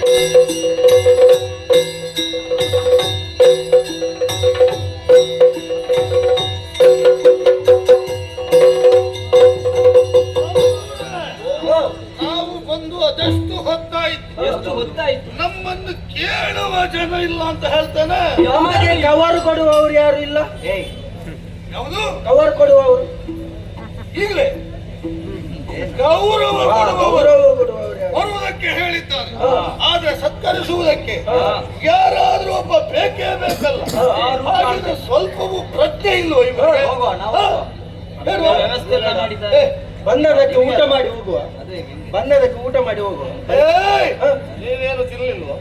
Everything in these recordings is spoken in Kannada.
ನಾವು ಬಂದದಕ್ಕೆ ಊಟ ಮಾಡಿ ಹೋಗುವ. ಬಂದದಕ್ಕೆ ಊಟ ಮಾಡಿ ಹೋಗುವ. ತಿನ್ಲಿಲ್ವಾ?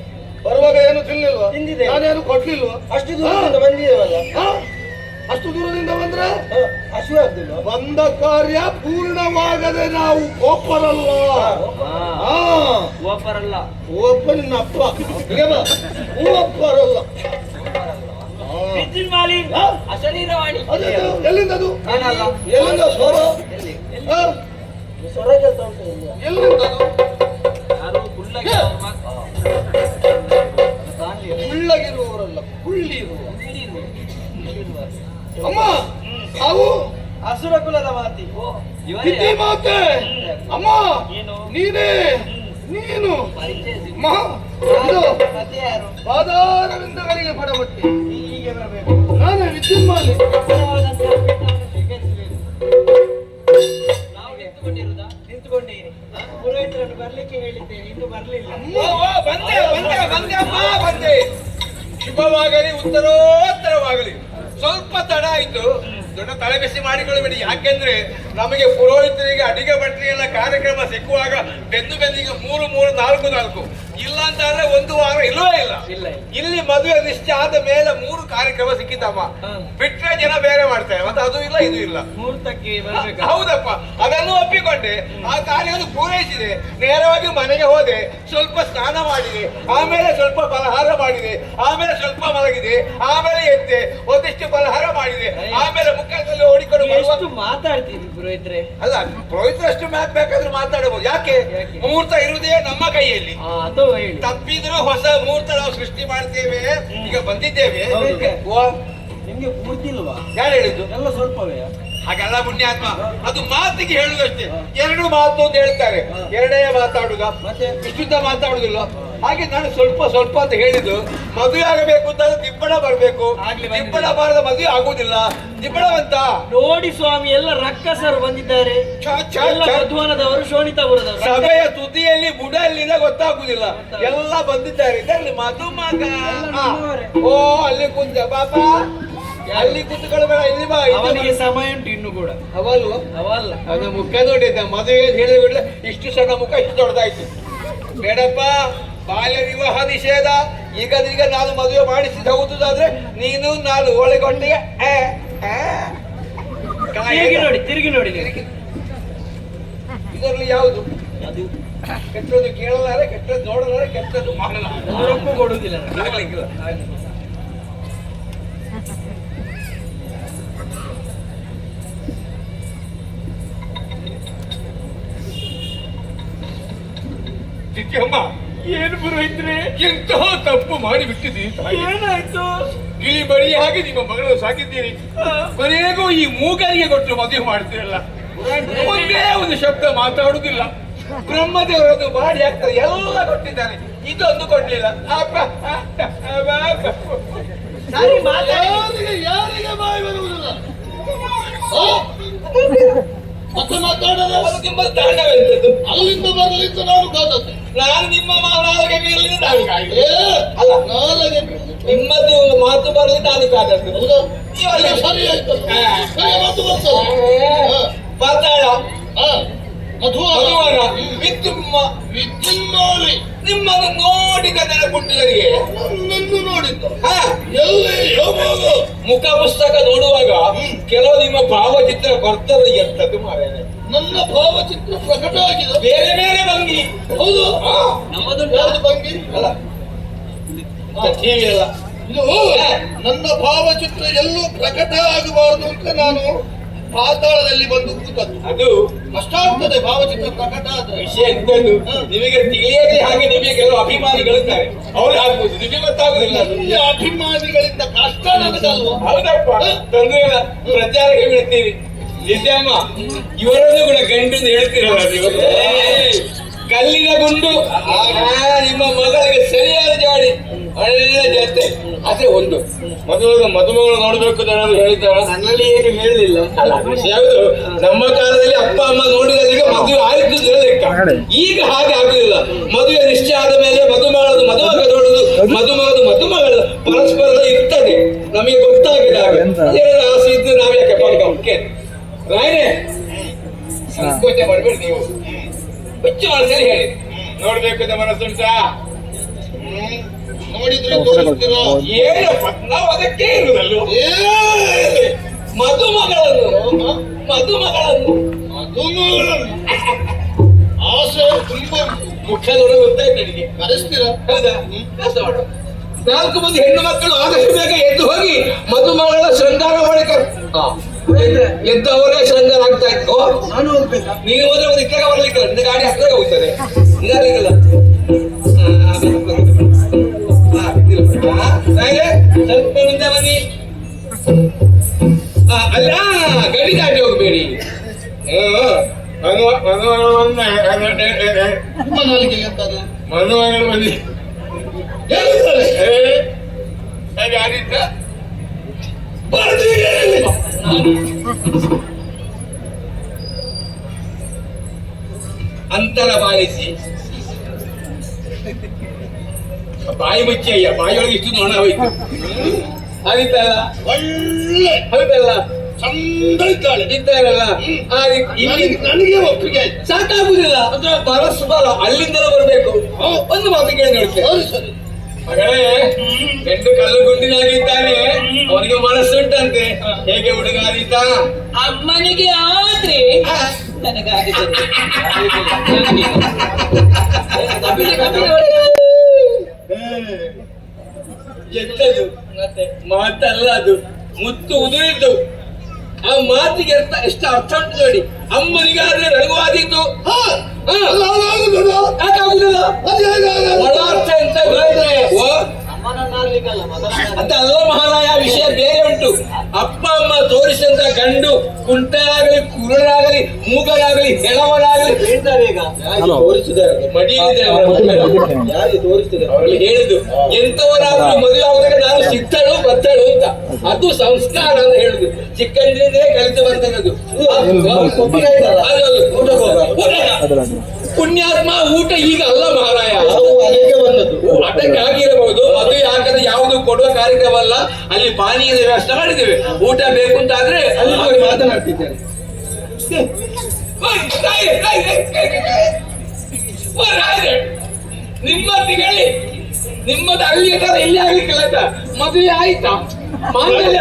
ಬರುವಾಗ ಏನು ತಿನ್ಲಿಲ್ವಾ? ತಿಂದಿದೆ. ನಾನೇನು ಕೊಡ್ಲಿಲ್ವ? ಅಷ್ಟು ದೂರದಿಂದ ಬಂದಿದ್ದೇವಲ್ಲ? ಅಷ್ಟು ದೂರದಿಂದ ಬಂದ್ರೆ? ಅಶ್ವ ಆಗ್ತಿಲ್ಲ ಬಂದ ಕಾರ್ಯ ಪೂರ್ಣವಾಗದೆ ನಾವು ಒಪ್ಪರಲ್ಲ ಒಪ್ಪರಲ್ಲ ಒಬ್ಬರಲ್ಲ. ಒಪ್ಪ ನಿನ್ನ ಅಪ್ಪ ಇಲ್ಲೇ ಒಪ್ಪರಲ್ಲ ಬಿದ್ದಿನ ಮಾಲಿ? ಅಶರೀರವಾಣಿ? ಎಲ್ಲಿಂದದು ಎಲ್ಲಿಂದ ಸ್ವರ ಉಂಟು. ಎಲ್ಲಿಂದದು ಯಾರು ಕುಳ್ಳಗೆ. ಅಮ್ಮ ಅಸುರ ಕುಲದ ಮಾತಿ! ಮಾತೆ ಅಮ್ಮ? ನೀನೇ? ನೀನು. ಮಹಾ ಪಾದಾರವಿಂದಗಳಿಗೆ ಪಡಬಟ್ಟಿ ಬರಬೇಕು ನಾನು ವಿದ್ಯುನ್ಮಾಲಿ. ನಾವು ನಿಂತುಕೊಂಡಿರುವುದಾ? ನಿಂತುಕೊಂಡಿರಿ ಪುರೋಹಿತರನ್ನು ಬರ್ಲಿಕ್ಕೆ ಹೇಳಿದ್ದೇನೆ ಇನ್ನು ಬರ್ಲಿಲ್ಲ ಬಂದೆ ಬಂದೆ ಬಂದೆ ಅಮ್ಮ ಬಂದೆ ಶುಭವಾಗಲಿ, ಉತ್ತರೋತ್ತರವಾಗಲಿ ಸ್ವಲ್ಪ ತಡ ಆಯ್ತು ದೊಡ್ಡ ತಲೆ ಬಿಸಿ ಮಾಡಿಕೊಳ್ಳಬೇಡಿ ಯಾಕೆಂದ್ರೆ ನಮಗೆ ಪುರೋಹಿತರಿಗೆ ಅಡಿಗೆ ಭಟ್ರಿಯನ್ನ ಕಾರ್ಯಕ್ರಮ ಸಿಕ್ಕುವಾಗ ಬೆಂದು ಬೆನ್ನಿಗೆ ಮೂರು ಮೂರು, ನಾಲ್ಕು ನಾಲ್ಕು ಇಲ್ಲ ಅಂತ ಅಂದ್ರೆ ಒಂದು ವಾರ ಇಲ್ಲವೇ ಇಲ್ಲ. ಇಲ್ಲ, ಮದುವೆ ನಿಶ್ಚಯ ಆದ ಮೇಲೆ ಮೂರು ಕಾರ್ಯಕ್ರಮ ಸಿಕ್ಕಿತಮ್ಮ. ಬಿಟ್ರೆ ಜನ ಬೇರೆ ಮಾಡ್ತಾರೆ. ಮತ್ತೆ ಅದು ಇಲ್ಲ ಇದು ಇಲ್ಲ. ಮುಹೂರ್ತಕ್ಕೆ ಹೌದಪ್ಪ. ಅದನ್ನು ಒಪ್ಪಿಕೊಂಡೆ. ಆ ಕಾರ್ಯವನ್ನು ಪೂರೈಸಿದೆ. ನೇರವಾಗಿ ಮನೆಗೆ ಹೋದೆ. ಸ್ವಲ್ಪ ಸ್ನಾನ ಮಾಡಿದೆ. ಆಮೇಲೆ ಸ್ವಲ್ಪ ಫಲಹಾರ ಮಾಡಿದೆ. ಆಮೇಲೆ ಸ್ವಲ್ಪ ಮಲಗಿದೆ. ಆಮೇಲೆ ಎದ್ದೆ. ಒಂದಿಷ್ಟು ಫಲಹಾರ ಮಾಡಿದೆ. ಆಮೇಲೆ ಮುಖದಲ್ಲಿ ಓಡಿಕೊಂಡು ಮಾತಾಡ್ತೀವಿ ಪುರೋಹಿತ್ರೆ? ಅಲ್ಲ ಪುರೋಹಿತರಷ್ಟು ಮ್ಯಾಪ್ ಬೇಕಾದ್ರೆ ಮಾತಾಡಬಹುದು. ಯಾಕೆ? ಮುಹೂರ್ತ ಇರುವುದೇ ನಮ್ಮ ಕೈಯಲ್ಲಿ. ತಪ್ಪಿದ್ರು ಹೊಸ ಮುಹೂರ್ತ ನಾವು ಸೃಷ್ಟಿ ಮಾಡ್ತೇವೆ. ಈಗ ಬಂದಿದ್ದೇವೆ. ನಿಮ್ಗೆ ಪೂರ್ತಿ ಇಲ್ವಾ? ಯಾರು ಹೇಳಿದ್ದು? ಎಲ್ಲ ಸ್ವಲ್ಪವೇ? ಹಾಗೆಲ್ಲ ಪುಣ್ಯಾತ್ಮ. ಅದು ಮಾತಿಗೆ ಹೇಳುದಷ್ಟೇ. ಎರಡು ಮಾತು ಅಂತ ಹೇಳ್ತಾರೆ. ಎರಡೇ ಮಾತಾಡುದ ಮತ್ತೆ? ವಿಶುದ್ಧ ಮಾತಾಡುದಿಲ್ಲ ಹಾಗೆ ನಾನು ಸ್ವಲ್ಪ ಸ್ವಲ್ಪ ಅಂತ ಹೇಳಿದ್ದು ಮದುವೆ ಆಗಬೇಕು ಅಂತ ದಿಬ್ಬಣ ಬರಬೇಕು. ದಿಬ್ಬಣ ಬಾರದ ಮದುವೆ ಆಗುದಿಲ್ಲ ದಿಬ್ಬಣವಂತ? ನೋಡಿ ಸ್ವಾಮಿ ಎಲ್ಲ ರಕ್ಕಸರು ಬಂದಿದ್ದಾರೆ. ಮಧ್ವಾನದವರು ಶೋಣಿತಪುರದವರು ಸಭೆಯ ತುದಿಯಲ್ಲಿ ಬುಡ ಎಲ್ಲಿದೆ ಗೊತ್ತಾಗುದಿಲ್ಲ ಎಲ್ಲ ಬಂದಿದ್ದಾರೆ. ಇದರಲ್ಲಿ ಮಧುಮಗ ಓ ಅಲ್ಲಿ ಕುಂತ ಬಾಬಾ ಅಲ್ಲಿ ಕುತ್ತುಗಳು ಇಲ್ಲಿ ಬಾ ಇಲ್ಲಿ ಬಾ. ಅವನಿಗೆ ಸಮಯ ಉಂಟು ಇನ್ನು ಕೂಡ. ಅವಲ್ವ ಅವಲ್ಲ. ಅವನ ಮುಖ ನೋಡಿದ್ದ. ಮದುವೆ ಹೇಳಿದ ಇಷ್ಟು ಸಣ್ಣ ಮುಖ ಇಷ್ಟು ದೊಡ್ಡದಾಯ್ತು. ಬೇಡಪ್ಪ. ಬಾಲ್ಯ ವಿವಾಹ ನಿಷೇಧ. ಈಗ ಈಗ ನಾನು ಮದುವೆ ಮಾಡಿಸಿದ ಹೌದಾದ್ರೆ ನೀನು ನಾನು ಒಳಗೊಂಡಿಗೆ ತಿರುಗಿ ನೋಡಿ ತಿರುಗಿ ನೋಡಿ. ಇದರಲ್ಲಿ ಯಾವುದು? ಅದು. ಕೆಟ್ಟದ್ದು ಕೇಳಲಾರೆ ಕೆಟ್ಟದ್ದು ನೋಡಲಾರೆ ಕೆಟ್ಟದ್ದು ಮಾಡಲಾರೆ. ಕೊಡುದಿಲ್ಲ ಕೊಡುವುದಿಲ್ಲ. ಚಿಕ್ಕಮ್ಮ ಏನು ಪುರೋಹಿತ್ರೆ? ಎಂತಹ ತಪ್ಪು ಮಾಡಿ ಬಿಟ್ಟಿದ್ದೀರಿ ತಾಯಿ. ಏನಾಯ್ತು? ಇಲ್ಲಿ ಬರಿ ಹಾಗೆ ನಿಮ್ಮ ಮಗಳನ್ನು ಸಾಕಿದ್ದೀರಿ. ಕೊನೆಗೂ ಈ ಮೂಗರಿಗೆ ಕೊಟ್ಟು ಮದುವೆ ಮಾಡ್ತೀರಲ್ಲ. ಒಂದೇ ಒಂದು ಶಬ್ದ ಮಾತಾಡುವುದಿಲ್ಲ. ಬ್ರಹ್ಮದೇವರದ್ದು ಮಾಡಿ ಹಾಕ್ತಾರೆ ಎಲ್ಲ ಕೊಟ್ಟಿದ್ದಾನೆ ಇದೊಂದು ಕೊಡ್ಲಿಲ್ಲ ಯಾರಿಗೆ ಯಾರಿಗೆ ಬಾಯಿ ಬರುವುದಿಲ್ಲ? ಮತ್ತೆ ಮಾತಾಡದ ಅದು ತಾಂಡವೆಂತದ್ದು ಅಲ್ಲಿಂದ ಬರ್ಲಿಂದ ನಾನು ಬಂದದ್ದು. ನಾನು ನಿಮ್ಮ ಮಾವನಾಗೆ ಬೀಳಲಿಲ್ಲ ನಾನು ಕಾಯ್ದೆ. ಅಲ್ಲ ನಾಲ್ಗೆ ನಿಮ್ಮದು ಮಾತು ಬರಲಿ ನಾನು ಕಾದದ್ದು ಸರಿ ಆಯ್ತು. ಹಾ. ಸರಿ ಮಾತು ಬರ್ತದೆ. ಹಾ. ಮಾತಾಡ ಮಧುವರ ವಿದ್ಯುಮ್ಮ ವಿದ್ಯುನ್ಮಾಲಿ ನಿಮ್ಮನ್ನು ನೋಡಿದ ನೆನಪುಟ್ಟಿದರಿಗೆ ನನ್ನನ್ನು ನೋಡಿದ್ದ. ಹಾ. ಎಲ್ಲಿ? ಯಾವಾಗ ಮುಖ ಪುಸ್ತಕ ನೋಡುವಾಗ ಕೆಲವು ನಿಮ್ಮ ಭಾವಚಿತ್ರ ಬರ್ತದೆ ಎಂತದ್ದು ಮಾರೇನೆ ನನ್ನ ಭಾವಚಿತ್ರ ಪ್ರಕಟ ಆಗಿದೆ. ಬೇರೆ ಬೇರೆ ಭಂಗಿ. ಹೌದು. ನಮ್ಮದು ಯಾವ್ದು ಭಂಗಿ? ಅಲ್ಲ. ಅಲ್ಲ ಇದು ನನ್ನ ಭಾವಚಿತ್ರ ಎಲ್ಲೂ ಪ್ರಕಟ ಆಗಬಾರದು ಅಂತ ನಾನು ಪಾತಾಳದಲ್ಲಿ ಬಂದು ಕೂತದ್ದು. ಅದು ಅಷ್ಟಾಗ್ತದೆ ಭಾವಚಿತ್ರ ಪ್ರಕಟ ಆದ್ರೆ. ವಿಷಯ ಎಂತದ್ದು ನಿಮಗೆ ತಿಳಿಯದೆ ಹಾಗೆ ನಿಮಗೆ ಕೆಲವು ಅಭಿಮಾನಿಗಳಿದ್ದಾರೆ ಅವ್ರು ಆಗ್ಬೋದು ನಿಮಗೆ ಗೊತ್ತಾಗುದಿಲ್ಲ ಈ ಅಭಿಮಾನಿಗಳಿಂದ ಕಷ್ಟ ನನಗಲ್ವ ಹೌದಪ್ಪ ತೊಂದ್ರೆ ಇಲ್ಲ ಪ್ರಚಾರಕ್ಕೆ ಬಿಡ್ತೀರಿ ನಿಜಮ್ಮ ಇವರನ್ನು ಕೂಡ ಗಂಡು ಹೇಳ್ತೀರಲ್ಲ ನೀವು? ಕಲ್ಲಿನ ಗುಂಡು. ನಿಮ್ಮ ಮಗಳಿಗೆ ಸರಿಯಾದ ಜಾಡಿ. ಒಳ್ಳೆ ಜೊತೆ. ಅದೇ ಒಂದು. ಮದುವೆ ಮದುಮಗಳು ನೋಡ್ಬೇಕು ಅಂತ ಹೇಳ್ತಾರೆ ಹೇಳಿದ್ದಾರ ನನ್ನಲ್ಲಿ ಏನು ಹೇಳಲಿಲ್ಲ. ಅಲ್ಲ ವಿಷಯ ಯಾವುದು ನಮ್ಮ ಕಾಲದಲ್ಲಿ ಅಪ್ಪ ಅಮ್ಮ ನೋಡಿದಾಗ ಮದುವೆ ಆಯ್ತು ಹೇಳಲಿಕ್ಕ. ಲೆಕ್ಕ ಈಗ ಹಾಗೆ ಆಗುದಿಲ್ಲ. ಮದುವೆ ನಿಶ್ಚಯ ಆದ ಮೇಲೆ ಮದುಮಗಳದು ಮದುಮಗ ನೋಡುದು ಮದುಮಗದು ಮದುಮಗಳು ಪರಸ್ಪರ ಇರ್ತದೆ ನಮಗೆ ಗೊತ್ತಾಗಿದೆ ಹಾಗೆ ಏನಾದ್ರು ಆಸೆ ಇದ್ದು ನಾವು ಯಾಕೆ ಓಕೆ ರಾಯನೇ ಸಂಕೋಚ ಮಾಡ್ಬೇಡಿ ನೀವು. ಹುಚ್ಚು ಮನಸ್ಸಲ್ಲಿ ಹೇಳಿ. ನೋಡ್ಬೇಕು ಅಂತ ಮನಸ್ಸುಂಟಾ. ನೋಡಿದ್ರೆ ತೋರಿಸ್ತಿರೋ ಏನಪ್ಪ ನಾವು ಅದಕ್ಕೆ ಮದುಮಗಳನ್ನು. ಮದುಮಗಳನ್ನು. ಮದುಮಗಳನ್ನು. ಆಸೆ ತುಂಬಾ. ಉಂಟು. ಮುಖ್ಯದೊಳಗೆ ಗೊತ್ತಾಯ್ತು ನನಗೆ? ಕರೆಸ್ತೀರಾ? ಹೌದಾ? ಕೆಲಸ ಮಾಡು. ನಾಲ್ಕು ಮಂದಿ ಹೆಣ್ಣು ಮಕ್ಕಳು ಆದಷ್ಟು ಬೇಗ ಎದ್ದು ಹೋಗಿ ಮದುಮಗಳ ಶೃಂಗಾರ ಮಾಡಿ ಕರ್- ಹಾ. ಎದ್ದು ಅವರೇ ಶೃಂಗಾರ ಆಗ್ತಾ ಇತ್ತು. ನಾನು ಹೋಗ್ಬೇಕಾ? ನೀವು ಹೋದ್ರೆ ಒಂದು ಇತ್ತಾಗ ಬರ್ಲಿಕ್ಕೆ ನಿನ್ನ ಗಾಡಿ ಹತ್ತಿರ ಹೋಗ್ತದೆ. ಇದಾಗಲಿಲ್ಲ ಸ್ವಲ್ಪ ಮುಂದೆ ಬನ್ನಿ ಅಲ್ಲ ಗಡಿ ದಾಟಿ ಹೋಗ್ಬೇಡಿ ಹ್ಮ್. ಮನು- ಮನುಮಗಳನ್ನ ನಿಮ್ಮ ನಾಲಿಗೆಗೆ ಎಂತದು ಮನುಮಗಳು ಬನ್ನಿ ಆದಿತ್ತ ಅಂತರ ಬಾಯಿಸಿ ಬಾಯಿ ಮುಚ್ಚಿ ಅಯ್ಯ ಬಾಯಿಯೊಳಗೆ ಇಷ್ಟು ನೋಣ ಹೋಯ್ತು. ಆದಿತ್ತಲ್ಲ ಒಳ್ಳೆ ಹೌದಲ್ಲ? ಚಂದ ಇದ್ದಾಳೆ. ಇದ್ದಾರಲ್ಲ ನನಗೆ- ಒಪ್ಪಿಗೆ ಆಯ್ತು. ಸಾಕಾಗುದಿಲ್ಲ. ಅಂದ್ರೆ ಪರಸ್ಪರ ಅಲ್ಲಿಂದಲೇ ಬರಬೇಕು. ಒಂದು ಮಾತು ಕೇಳಿ ಸರಿ. ಮಗಳೇ ಗಂಡು ಕಲ್ಲು ಗುಂಡಿನಾಗಿದ್ದಾನೆ ಅವನಿಗೆ ಮನಸ್ಸುಂಟಂತೆ ಹೇಗೆ ಹುಡುಗ ಆದೀತ ಅಮ್ಮನಿಗೆ ಆದ್ರೆ ನನಗಾಗುತ್ತದೆ ಎಂತದು ಮತ್ತೆ ಮಾತಲ್ಲ ಅದು. ಮುತ್ತು ಉದುರಿದ್ದು. ಆ ಮಾತಿಗೆ ಅರ್ಥ ಎಷ್ಟು ಅರ್ಥ ಉಂಟು ನೋಡಿ. ಅಮ್ಮನಿಗಾದ್ರೆ ನನಗೂ ಆದೀತು? ಒಳ ಅರ್ಥ ಎಂತ ಗೊತ್ತೇ? ಅಲ್ಲ ಮಹಾರಾಯ ವಿಷಯ ಬೇರೆ ಉಂಟು. ಅಪ್ಪ ಅಮ್ಮ ತೋರಿಸಿದಂತ ಗಂಡು ಕುಂಟರಾಗಲಿ ಕುರುಡರಾಗಲಿ ಮೂಗರಾಗಲಿ ಹೆಣವನಾಗಲಿ ಹೇಳ್ತಾರೆ ಈಗ. ಮಡಿಯಿದೆ ಅವರ ಮಕ್ಕಳು. ಯಾರಿಗೆ ತೋರಿಸಿದ್ದಾರೆ? ಅವರಲ್ಲಿ ಹೇಳಿದ್ದು ಎಂತವರಾದ್ರೂ ಮದುವೆ ಆಗುದಕ್ಕೆ ನಾನು ಸಿಗ್ತಾಳು ಬರ್ತಾಳು ಅಂತ. ಅದು ಸಂಸ್ಕಾರ ಅಂತ ಹೇಳುದು ಚಿಕ್ಕಂದಿನಿಂದಲೇ ಕಲಿತು ಬರ್ತದದು? ಪುಣ್ಯಾತ್ಮ ಊಟ ಈಗ ಅಲ್ಲ ಮಹಾರಾಯ ಅದಕ್ಕೆ ಆಗಿರಬಹುದು ಅದು ಯಾಕಂದ್ರೆ ಯಾವುದು ಕೊಡುವ ಕಾರ್ಯಕ್ರಮ ಅಲ್ಲ ಅಲ್ಲಿ ಪಾನೀಯದ ವ್ಯವಸ್ಥೆ ಮಾಡಿದ್ದೇವೆ ಊಟ ಬೇಕು ಅಂತ ಆದ್ರೆ ಅಲ್ಲಿ ಹೋಗಿ ಮಾತನಾಡ್ತಿದ್ದೇನೆ ಓಯ್, ರಾಯರೇ, ನಿಮ್ಮದು ಅಲ್ಲಿ ತರ ಇಲ್ಲಿ ಆಗ್ಲಿಕ್ಕಿಲ್ಲ ಆಯ್ತಾ ಮದುವೆ ಆಯ್ತಾ? ಮಾಂಗಲ್ಯ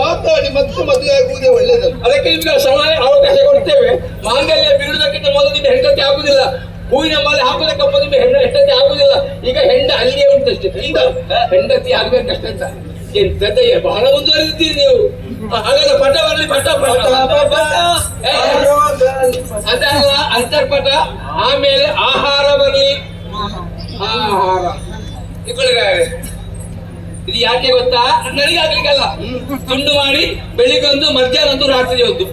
ಮಾತಾಡಿ ಮತ್ತೆ ಮದುವೆ ಆಗುವುದೇ ಒಳ್ಳೇದು ಅದಕ್ಕೆ ನಿಮ್ಗೆ ಸಮಯ ಅವಕಾಶ ಕೊಡ್ತೇವೆ. ಮಾಂಗಲ್ಯ ಬಿಡುವುದಕ್ಕಿಂತ ಮೊದಲು ನಿಮ್ಮ ಹೆಂಡತಿ ಆಗುದಿಲ್ಲ. ಹೂವಿನ ಮಾಲೆ ಹಾಕುವುದಕ್ಕೆ ಮೊದಲು ನಿಮ್ಗೆ ಹೆಣ್ಣ ಹೆಂಡತಿ ಆಗುದಿಲ್ಲ. ಈಗ ಹೆಂಡ ಅಲ್ಲಿಯೇ ಉಂಟಷ್ಟೇ ಈಗ? ಹೆಂಡತಿ ಆಗ್ಬೇಕಷ್ಟೇ ಅಂತ. ಎಂತದಯ್ಯ ಬಹಳ ಮುಂದುವರೆದಿದ್ದೀರಿ ನೀವು. ಹಾಗಾದ್ರೆ ಪಟ ಬರಲಿ ಪಟ ಪಟ ಅದಲ್ಲ ಅಂತರ್ಪಟ ಆಮೇಲೆ ಆಹಾರ ಬರಲಿ. ಆಹಾರ. ಇದು ಯಾಕೆ ಗೊತ್ತಾ? ನನಗೆ ಆಗ್ಲಿಕ್ಕಲ್ಲ ತುಂಡು ಮಾಡಿ ಬೆಳಿಗ್ಗೊಂದು ಮಧ್ಯಾಹ್ನ ಒಂದು. ರಾತ್ರಿ ಒಂದು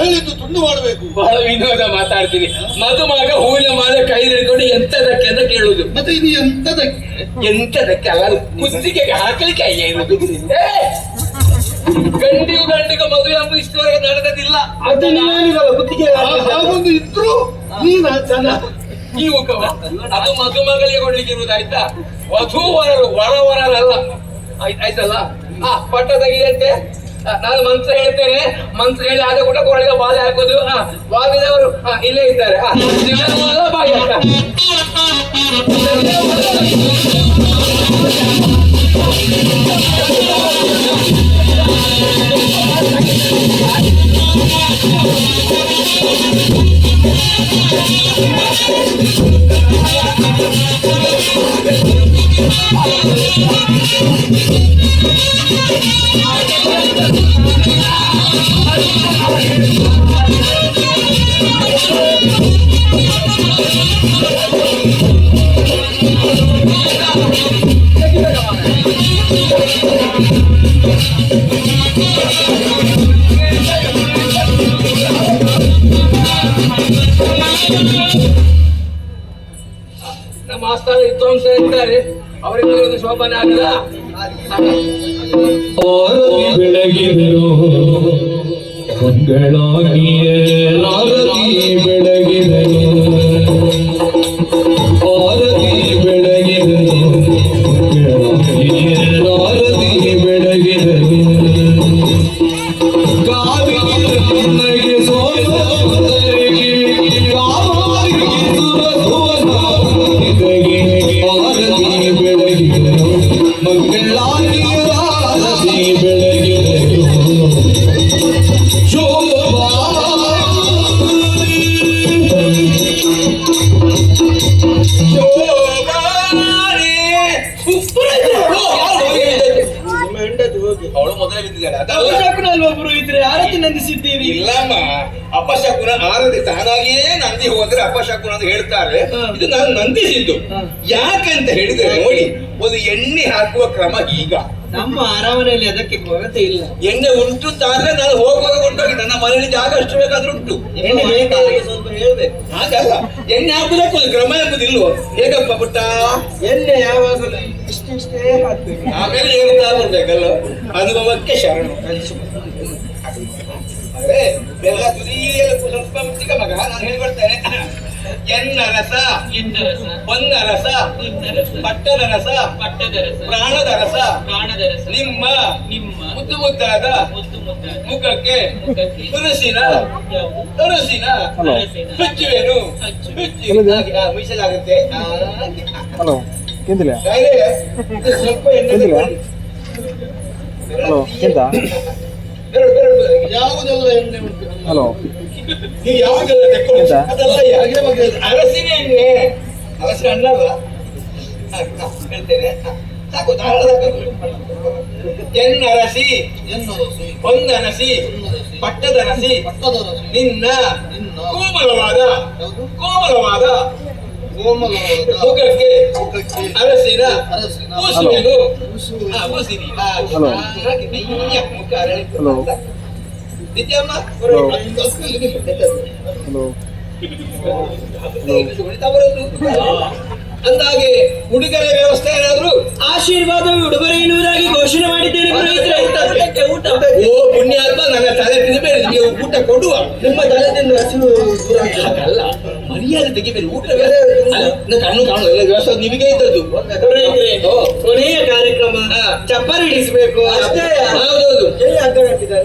ಹೇಳಿದ್ದು ತುಂಡು ಮಾಡಬೇಕು. ಬಹಳ ವಿನೋದ ಮಾತಾಡ್ತೀನಿ. ಹೂವಿನ ಮಾಲೆ ಕೈ ಹಿಡ್ಕೊಂಡು ಎಂತದಕ್ಕೆ ಅಂತ ಕೇಳುದು ಮತ್ತೆ ಇದು ಎಂತದಕ್ಕೆ ಎಂತದಕ್ಕೆ ಅಲ್ಲ ಕುಸ್ತಿಗೆ ಹಾಕ್ಲಿಕ್ಕೆ ಅಯ್ಯ ಇರೋದು ಏ! ಗಂಡಿಗೂ ಗಂಡಿಗೂ ಮದುವೆ ಅಂಬ ಇಷ್ಟವರೆಗೆ ನಡೆದಿಲ್ಲ ಅದು ನೀವೇನಿರಲ್ಲ ಕುತ್ತಿಗೆ ಆ- ಹಾಗೊಂದು ಇದ್ರು ನೀನ ಜನ ನೀವು ಅದು ಮದುಮಗಳಿಗೆ ಆಯ್ತಾ? ವಧು ವರರು ವರ ವರರಲ್ಲ ಆಯ್ತಲ್ಲ? ಆ ಪಟ್ಟ ತೆಗಿಯಂತೆ ನಾನು ಮಂತ್ರ ಹೇಳ್ತೇನೆ. ಮಂತ್ರ ಹೇಳಿ ಆದ ಕೂಡ ಕೊಳಗ ಬಾಲೆ ಹಾಕೋದು ಆ, ಬಾವಿದವರು ಇಲ್ಲೇ ಇದ್ದಾರೆ. ಬಾಯಿ ಹಾಕ. Thank ನಮ್ಮ ಇದ್ದಾರೆ ಅವರಿಗೆ ಒಂದು ಶೋಭನೆ ಆರತಿ ಬೆಳಗಿದರು. ಬೆಳಗಿದರು. ಅಪಶಕುನಲ್ಲಿ ಒಬ್ರು ಇದ್ರೆ ಆರತಿ ನಂದಿಸಿದ್ದೀರಿ ಇಲ್ಲಮ್ಮ ಅಪಶಕುನ ಆರತಿ ತಾನಾಗಿಯೇ ನಂದಿ ಹೋದ್ರೆ ಅಪಶಕುನ ಅಂತ ಹೇಳ್ತಾರೆ. ಇದು ನಾನು ನಂದಿಸಿದ್ದು. ಯಾಕೆ ಯಾಕಂತ ಹೇಳಿದ್ರೆ ನೋಡಿ ಒಂದು ಎಣ್ಣೆ ಹಾಕುವ ಕ್ರಮ ಈಗ. ನಮ್ಮ ಅರಮನೆಯಲ್ಲಿ ಅದಕ್ಕೆ ಕೊರತೆ ಇಲ್ಲ. ಎಣ್ಣೆ ಉಂಟು ತಾಂದ್ರೆ ನಾನು ಹೋಗುವಾಗ ಕೊಂಡೋಗಿ ನನ್ನ ಮನೆಯಲ್ಲಿ ಜಾಗ ಅಷ್ಟು ಬೇಕಾದ್ರೂ ಉಂಟು ಸ್ವಲ್ಪ ಹೇಳ್ಬೇಕು. ಹಾಗಲ್ಲ. ಎಣ್ಣೆ ಹಾಕುದಕ್ಕೆ ಒಂದು ಕ್ರಮ ಎಂಬುದಿಲ್ವೋ ಹೇಗಪ್ಪ ಪುಟ್ಟ? ಎಣ್ಣೆ ಯಾವಾಗಲೂ ಇಷ್ಟಿಷ್ಟೇ ಹಾಕ್ಬೇಕು ಆಮೇಲೆ ಹೇಳ್ತಾ ಬರ್ಬೇಕಲ್ಲ ಅನುಭವಕ್ಕೆ ಶರಣು. ಅದೇ. ಬೆಲ್ಲ ತುದಿಯಲ್ಲಿ ಸ್ವಲ್ಪ ಮಗ. ನಾನು ಹೇಳ್ಕೊಡ್ತೇನೆ ಎನ್ನ ರಸ ಎನ್ನ ರಸ ಹೊನ್ನ ರಸ ರಸ ಪಟ್ಟದ ರಸ ಪಟ್ಟದ ರಸ ಪ್ರಾಣದ ರಸ ಪ್ರಾಣದ ರಸ ನಿಮ್ಮ ನಿಮ್ಮ ಮುದ್ದು ಮುದ್ದಾದ ಮುದ್ದು ಮುದ್ದಾದ ಮುಖಕ್ಕೆ ಮುಖಕ್ಕೆ ತುಳಸಿನ ತುಳಸಿನ ಹಚ್ಚುವೆನು. ಮೀಸಲಾಗುತ್ತೆ? ಹಲೋ. ಕೇಂದಿಲ್ಲ ಸ್ವಲ್ಪ ಎಣ್ಣೆ ಹಲೋ. ಯಾವುದೆಲ್ಲ ಎಣ್ಣೆ ಉಂಟು? ಹಲೋ. ಬಗ್ಗೆ ಅರಸಿನ ಎಣ್ಣೆ ಹಣ್ಣಲ್ಲ ಹ, ಹೇಳ್ತೇನೆ. ಸಾಕು ಧಾರಾಳ ಸಾಕು. ಎನ್ನರಸಿ ಎನ್ನರಸಿ ಒಂದನಸಿ ಪಟ್ಟದನಸಿ ಪಟ್ಟದ ರಸಿ ನಿನ್ನ ನಿನ್ನ ಕೋಮಲವಾದ ಕೋಮಲವಾದ ಕೋಮಲವಾದ ಮುಖಕ್ಕೆ ಅರಸಿನ ಅರಸಿನ ಉಸಿರಿ ನಯ್ಯ ಮುಖ. ಅಂದಾಗೆ ಉಡುಗೊರೆ ವ್ಯವಸ್ಥೆ ಏನಾದ್ರು? ಆಶೀರ್ವಾದ ಉಡುಗೊರೆ ಎನ್ನುವುದಾಗಿ ಘೋಷಣೆ ಮಾಡಿದ್ದೇನೆ ಪುರೋಹಿತರೆ. ಊಟಕ್ಕೆ ಊಟ ಓ ಪುಣ್ಯಾತ್ಮ ನನ್ನ ತಲೆ ತಿನ್ನಬೇಡಿ ನೀವು ಊಟ ಕೊಡುವ. ನಿಮ್ಮ ತಲೆ ತಿಂದು ಹಸಿರು. ಹಾಗಲ್ಲ. ಮರ್ಯಾದೆ ತೆಗಿಬೇಕು ಊಟ ಕಣ್ಣು ಕಾಣು ಎಲ್ಲ ವ್ಯವಸ್ಥೆ ನಿಮಗೆ ಇದ್ದದ್ದು. ಕೊನೆಯ ಕಾರ್ಯಕ್ರಮ ಹಾ. ಚಪ್ಪರಿ ಇಡಿಸಬೇಕು ಅಷ್ಟೇ. ಹೌದೌದು. ಹಗ್ಗ ಕಟ್ಟಿದ್ದಾರೆ.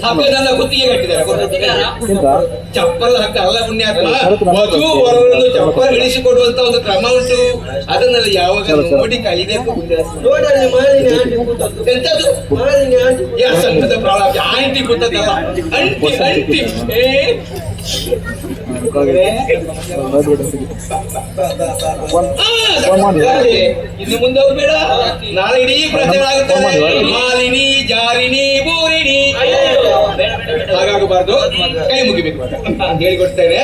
ಚಪ್ಪರದ ಹಕ್ಕ ಅಲ್ಲ ಪುಣ್ಯಾತ್ಮ. ವಧು ಚಪ್ಪರ ಇಳಿಸಿಕೊಡುವಂತ ಒಂದು ಕ್ರಮ ಉಂಟು. ಅದನ್ನೆಲ್ಲ ಯಾವಾಗ ನೋಡಿ ಕಲಿಬೇಕು ಎಂತದ್ದು ಯಾ ಸಂಘದ ಪ್ರಾಣ. ಆಂಟಿ ಕೂತದ್ದಲ್ಲ. ಅಂಟಿ ಅಂಟಿ ಏ. ಇನ್ನು ಮುಂದೆ ಬೇಡ. ನಾಳೆ ಇಡೀ ಮಾಡಿ. ಮಾಲಿನಿ ಜಾರಿನಿ ಬೋರಿನಿ ಹಾಗಾಗಬಾರ್ದು ಕೈ ಮುಗಿಬೇಕು ಅಂತ ಹೇಳಿಕೊಡ್ತೇನೆ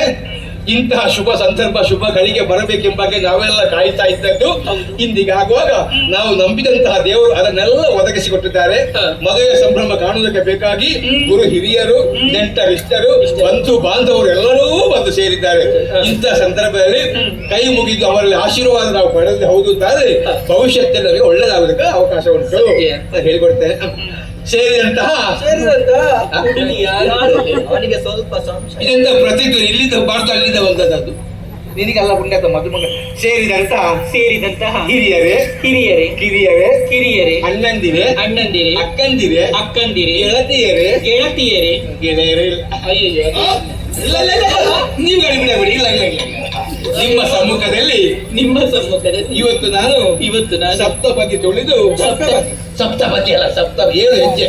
ಇಂತಹ ಶುಭ ಸಂದರ್ಭ ಶುಭ ಗಳಿಗೆ ಬರಬೇಕೆಂಬಾಗೆ ನಾವೆಲ್ಲ ಕಾಯ್ತಾ ಇದ್ದದ್ದು. ಇಂದಿಗಾಗುವಾಗ ನಾವು ನಂಬಿದಂತಹ ದೇವರು ಅದನ್ನೆಲ್ಲ ಒದಗಿಸಿಕೊಟ್ಟಿದ್ದಾರೆ. ಮದುವೆ ಸಂಭ್ರಮ ಕಾಣುವುದಕ್ಕೆ ಬೇಕಾಗಿ ಗುರು ಹಿರಿಯರು ನೆಂಟರಿಷ್ಟರು ಬಂಧು ಬಾಂಧವರು ಎಲ್ಲರೂ ಬಂದು ಸೇರಿದ್ದಾರೆ. ಇಂತಹ ಸಂದರ್ಭದಲ್ಲಿ ಕೈ ಮುಗಿದು ಅವರಲ್ಲಿ ಆಶೀರ್ವಾದ ನಾವು ಪಡೆದು ಹೌದು ಅಂತಾದ್ರೆ ಭವಿಷ್ಯದಲ್ಲಿ ನಮಗೆ ಅವಕಾಶ ಉಂಟು ಹೇಳಿಕೊಡ್ತೇನೆ. ಸೇರಿದಂತಹ ಸೇರಿದಂತ ಯಾರು? ಅವನಿಗೆ ಸ್ವಲ್ಪ ಸಂಶಯ. ಇದೆಂತ ಪ್ರತಿಧ್ವನಿ ಇಲ್ಲಿಂದ ಭಾರತ ಅಲ್ಲಿಂದ ಬಂದದ್ದು ನಿನಗೆಲ್ಲ ಪುಣ್ಯತ ಮದುಮಗ ಸೇರಿದಂತಹ ಸೇರಿದಂತಹ ಹಿರಿಯರೇ ಹಿರಿಯರೇ ಕಿರಿಯರೇ ಕಿರಿಯರೇ ಅಣ್ಣಂದಿರೆ ಅಣ್ಣಂದಿರೆ ಅಕ್ಕಂದಿರೆ ಅಕ್ಕಂದಿರೆ ಗೆಳತಿಯರೇ ಗೆಳತಿಯರೇ. ಗೆಳೆಯರೇ ಇಲ್ಲ. ನೀವು ಗಡಿ ಬಿಡಿ ಇಲ್ಲ ಇಲ್ಲ ಇಲ್ಲ. ನಿಮ್ಮ ಸಮ್ಮುಖದಲ್ಲಿ ನಿಮ್ಮ ಸಮ್ಮುಖದಲ್ಲಿ ಇವತ್ತು ನಾನು ಇವತ್ತು ನಾನು ಸಪ್ತಪದಿ ತುಳಿದು ಸಪ್ತಪತಿ ಅಲ್ಲ ಸಪ್ತ ಏಳು ಹೆಜ್ಜೆ.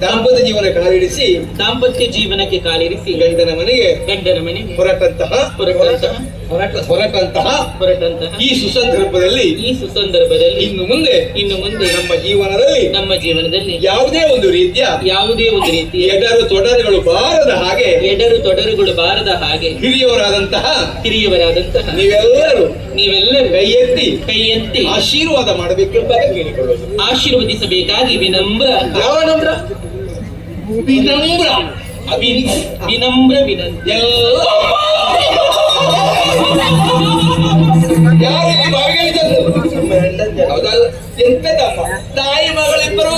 ದಾಂಪತ್ಯ ಜೀವನ ಕಾಲಿರಿಸಿ ದಾಂಪತ್ಯ ಜೀವನಕ್ಕೆ ಕಾಲಿರಿಸಿ ಗಂಡನ ಮನೆಗೆ ಗಂಡನ ಮನೆಗೆ ಹೊರಟಂತಹ ಹೊರಟಂತಹ ಹೊರಟ ಹೊರಟಂತಹ ಹೊರಟಂತಹ ಈ ಸುಸಂದರ್ಭದಲ್ಲಿ ಈ ಸುಸಂದರ್ಭದಲ್ಲಿ ಇನ್ನು ಮುಂದೆ ಇನ್ನು ಮುಂದೆ ನಮ್ಮ ಜೀವನದಲ್ಲಿ ನಮ್ಮ ಜೀವನದಲ್ಲಿ ಯಾವುದೇ ಒಂದು ರೀತಿಯ ಯಾವುದೇ ಒಂದು ರೀತಿ ಎಡರು ತೊಡರುಗಳು ಬಾರದ ಹಾಗೆ ಎಡರು ತೊಡರುಗಳು ಬಾರದ ಹಾಗೆ ಹಿರಿಯವರಾದಂತಹ ಹಿರಿಯವರಾದಂತಹ ನೀವೆಲ್ಲರೂ ನೀವೆಲ್ಲರೂ ಕೈ ಎತ್ತಿ ಕೈ ಎತ್ತಿ ಆಶೀರ್ವಾದ ಮಾಡಬೇಕೆಂಬ ಕೇಳಿಕೊಳ್ಳೋದು. ಆಶೀರ್ವದಿಸಬೇಕಾಗಿ ವಿನಮ್ರ ಯಾವ ನಂಬ್ರ ವಿನಮ್ರ ವಿನಮ್ರ ವಿನಂತಿ. ಎಲ್ಲ ಎಂತದಮ್ಮ ತಾಯಿ ಮಗಳಿಬ್ಬರೂ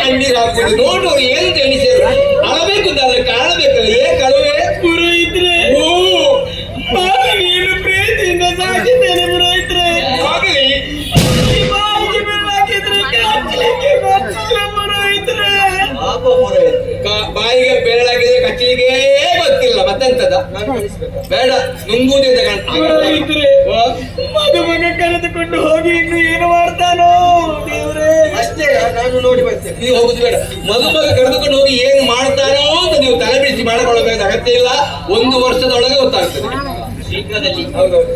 ಕಣ್ಣೀರ್ ಹಾಕುವುದು ನೋಡು ಏನು ಎಣಿಸಿರು ಅಳಬೇಕು ಅಂತ ಕಾಣಬೇಕಲ್ಲ ಏ ಕಳುವೆ ಗುರು ನೀನು ಪ್ರೀತಿಯಿಂದ ಸಾಕಿದ್ದೇನೆ ಪುರೋಹಿತ್ರೆ ಆಗಲಿ ಈ ಬಾಯಿಗೆ ಬೆರಳಾಗಿದೆ ಕಚ್ಚಲಿಗೆ ಗೊತ್ತಿಲ್ಲ ಮತ್ತೆಂತದ? ಬೇಡ ನುಂಗುವುದೇ ಮದುಮಗ ಕರೆದುಕೊಂಡು ಹೋಗಿ ಇನ್ನು ಏನು ಮಾಡ್ತಾನೋ? ದೇವ್ರೇ. ಅಷ್ಟೇ ನಾನು ನೋಡಿ ಬರ್ತೇನೆ. ನೀವು ಹೋಗುದು ಬೇಡ. ಮದುಮಗ ಕರೆದುಕೊಂಡು ಹೋಗಿ ಏನು ಮಾಡ್ತಾನೋ ಅಂತ ನೀವು ತಲೆ ಬಿಡಿಸಿ ಮಾಡಿಕೊಳ್ಳಬೇಕಾದ ಅಗತ್ಯ ಇಲ್ಲ. ಒಂದು ವರ್ಷದೊಳಗೆ ಗೊತ್ತಾಗ್ತದೆ. ಶೀಘ್ರದಲ್ಲಿ. ಹೌದೌದು.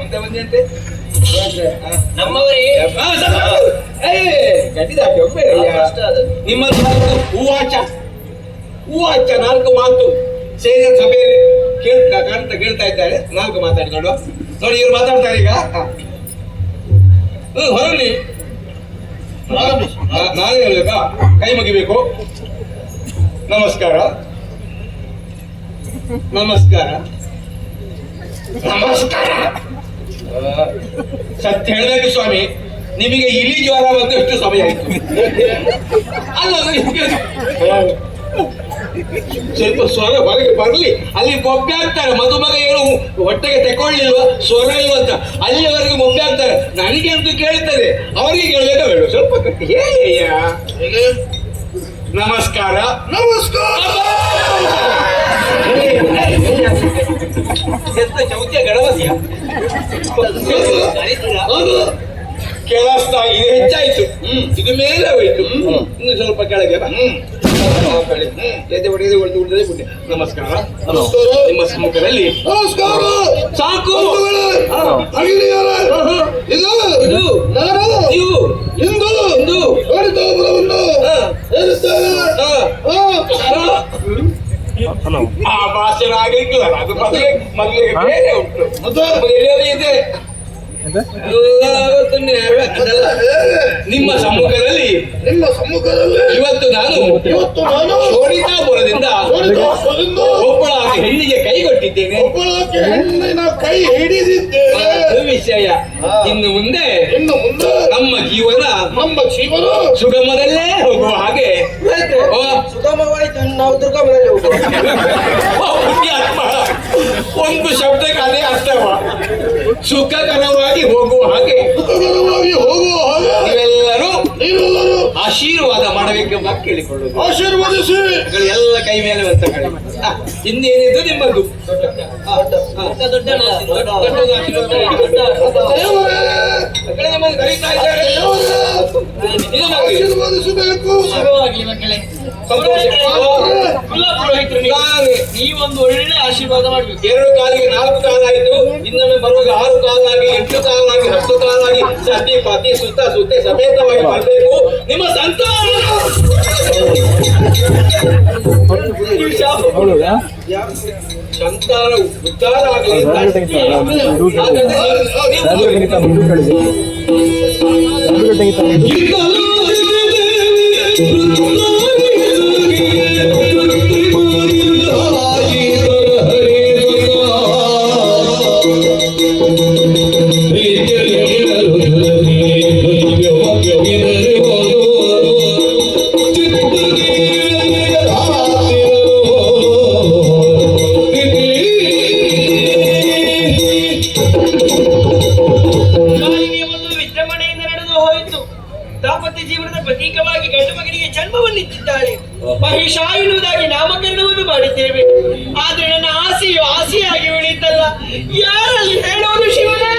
ಮುಂದೆ ಬಂದಂತೆ ನಮ್ಮವರೇ. ನಿಮ್ಮ ಹೂವಾಚ ಹೂವಾಚ ನಾಲ್ಕು ಮಾತು. ಸೇರಿದ ಸಭೆಯಲ್ಲಿ ಕೇಳ್ತಾ ಕಾಣ್ತಾ, ಕೇಳ್ತಾ ಇದ್ದಾರೆ. ನಾಲ್ಕು ಮಾತಾಡಿಕೊಂಡು. ನೋಡಿ, ಇವ್ರು ಮಾತಾಡ್ತಾರೆ ಈಗ. ಹ್ಮ್ ಹೊರಲಿ ನಾನೇ ಹೇಳ್ಬೇಕಾ? ಕೈ ಮುಗಿಬೇಕು. ನಮಸ್ಕಾರ. ನಮಸ್ಕಾರ. ನಮಸ್ಕಾರ. ಸತ್ಯ ಹೇಳಬೇಕು ಸ್ವಾಮಿ. ನಿಮಗೆ ಇಲಿ ಜ್ವರ ಬಂದಷ್ಟು ಸಮಯ ಆಯ್ತು. ಅಲ್ಲ ಸ್ವಲ್ಪ ಸ್ವರ ಹೊರಗೆ ಬರಲಿ. ಅಲ್ಲಿ ಮೊಬ್ಬೆ ಆಗ್ತಾರೆ ಮದುಮಗ ಏನು ಹೊಟ್ಟೆಗೆ ತಕೊಳ್ಳಿಲ್ವ? ಸ್ವರ ಇಲ್ವ ಅಂತ. ಅಲ್ಲಿವರೆಗೆ ಮೊಬ್ಬೆ ಆಗ್ತಾರೆ ನನಗೆ ಅಂತ ಕೇಳ್ತಾರೆ. ಅವರಿಗೆ ಕೇಳಬೇಕಾ ಬೇಡ. ಸ್ವಲ್ಪ ನಮಸ್ಕಾರ. ನಮಸ್ಕಾರ. ಎಂತ ಚೌತಿಯ ಗಣಪತಿಯ ಕೇಳಿಸ್ತಾ ಇದು. ಹೆಚ್ಚಾಯ್ತು. ಹ್ಮ್. ಇದು ಮೇಲೆ ಹೋಯ್ತು. ಇನ್ನು ಸ್ವಲ್ಪ ಕೆಳಗೆ. ಹ್ಮ್. ಎದೆ ಹೊಡೆದು ಹೊಡೆದು ಹೊಡೆದೇ ಬಿಟ್ಟೆ. ನಮಸ್ಕಾರ. ನಮಸ್ಕಾರ. ನಿಮ್ಮ ಸಮ್ಮುಖದಲ್ಲಿ? ನಮಸ್ಕಾರ. ಸಾಕು. ಇದು ಇದು ನಾನು ನೀವು. ಇಂದು ಇಂದು. ಹರಿತಾಪುರವನ್ನು. ಆ, ಭಾಷಣ ಆಗಲಿಕ್ಕಿಲ್ಲ. ಅದು ಮೊದಲೇ ಮೊದಲಿಗೆ ಬೇರೆ ಉಂಟು. ಇದೆ. ನಿಮ್ಮ ಸಮ್ಮುಖದಲ್ಲಿ ನಿಮ್ಮ ಸಮ್ಮುಖದಲ್ಲಿ ಇವತ್ತು ನಾನು ಇವತ್ತು ನಾನು ಶೋಣಿತಾಪುರದಿಂದ ಒಬ್ಬಳ ಹೆಣ್ಣಿಗೆ ಕೈ ಕೊಟ್ಟಿದ್ದೇನೆ. ಹೆಣ್ಣಿನ ಕೈ ಹಿಡಿದಿದ್ದೇನೆ. ವಿಷಯ ಇನ್ನು ಮುಂದೆ ಇನ್ನು ಮುಂದೆ ನಮ್ಮ ಜೀವನ ನಮ್ಮ ಜೀವನ ಸುಗಮದಲ್ಲೇ ಹೋಗುವ ಹಾಗೆ. ಸುಗಮವಾಯ್ತು ನಾವು ದುರ್ಗಮದಲ್ಲಿ ಹೋಗುವ. ಒಂದು ಶಬ್ದಕ್ಕೆ ಅದೇ ಅರ್ಥವ ಸುಖಕರವಾಗಿ ಹೋಗುವ ಹಾಗೆ ಹೋಗುವ ಹಾಗೆ ನೀವೆಲ್ಲರೂ ನೀವೆಲ್ಲರೂ ಆಶೀರ್ವಾದ ಮಾಡಬೇಕೆಂಬ ಕೇಳಿಕೊಳ್ಳುವುದು ಆಶೀರ್ವದಿಸಿ ಎಲ್ಲ ಕೈ ಮೇಲೆ ಆ, ಇನ್ನೇನಿದ್ದು ನಿಮ್ಮದು. ದೊಡ್ಡ ಆಶೀರ್ವದಿಸಬೇಕು. ಶುಭವಾಗ್ಲಿ ಮಕ್ಕಳೇ ಪುರೋಹಿತರು ನೀವೊಂದು ಒಳ್ಳೆ ಆಶೀರ್ವಾದ ಮಾಡಬೇಕು. ಎರಡು ಕಾಲಿಗೆ ನಾಲ್ಕು ಕಾಲಾಯಿತು. ಇನ್ನೊಮ್ಮೆ ಬರುವಾಗ ಆರು ಕಾಲಾಗಿ ಎಂಟು ಕಾಲಾಗಿ ಹತ್ತು ಕಾಲಾಗಿ ಸತಿ ಪತಿ ಸುತ್ತ ಸುತ್ತೆ ಸಮೇತವಾಗಿ ಬರಬೇಕು. ನಿಮ್ಮ ಸಂತಾನ. ಸಂತಾನ ಉದ್ಧಾರ ಆಗಲಿ ಅಂತ ಪ್ರತೀಕವಾಗಿ ಗಂಡು ಮಗನಿಗೆ ಜನ್ಮವನ್ನಿತ್ತಿದ್ದಾಳೆ ಮಹಿಷ ಎನ್ನುವುದಾಗಿ ನಾಮಕರಣವನ್ನು ಮಾಡಿದ್ದೇವೆ. ಆದ್ರೆ ನನ್ನ ಆಸೆಯು ಆಸೆಯಾಗಿ ಉಳಿತಲ್ಲ ಯಾರಲ್ಲಿ ಹೇಳೋದು ಶಿವನೇ?